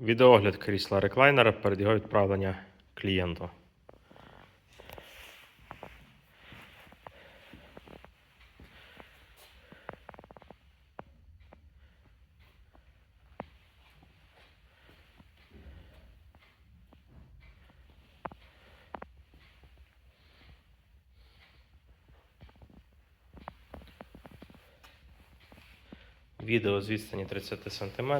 Відеогляд крісла реклайнера перед його відправлення клієнту. Відео з відстані 30 см.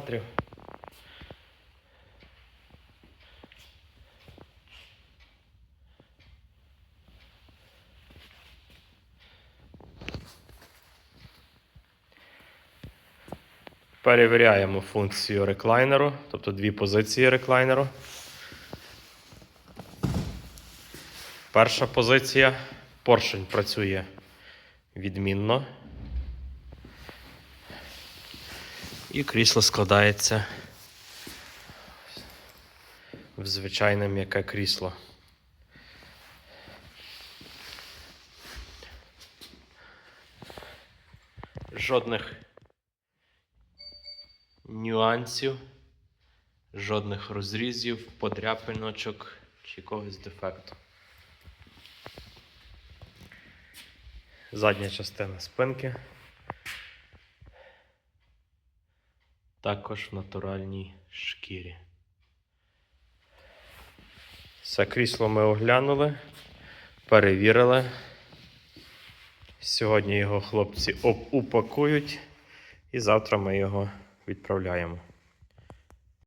Перевіряємо функцію реклайнеру, тобто дві позиції реклайнеру. Перша позиція. Поршень працює відмінно. І крісло складається в звичайне м'яке крісло. Жодних нюансів, жодних розрізів, подряпиночок чи якогось дефекту. Задня частина спинки. Також в натуральній шкірі. Все крісло ми оглянули, перевірили. Сьогодні його хлопці упакують і завтра ми його відправляємо.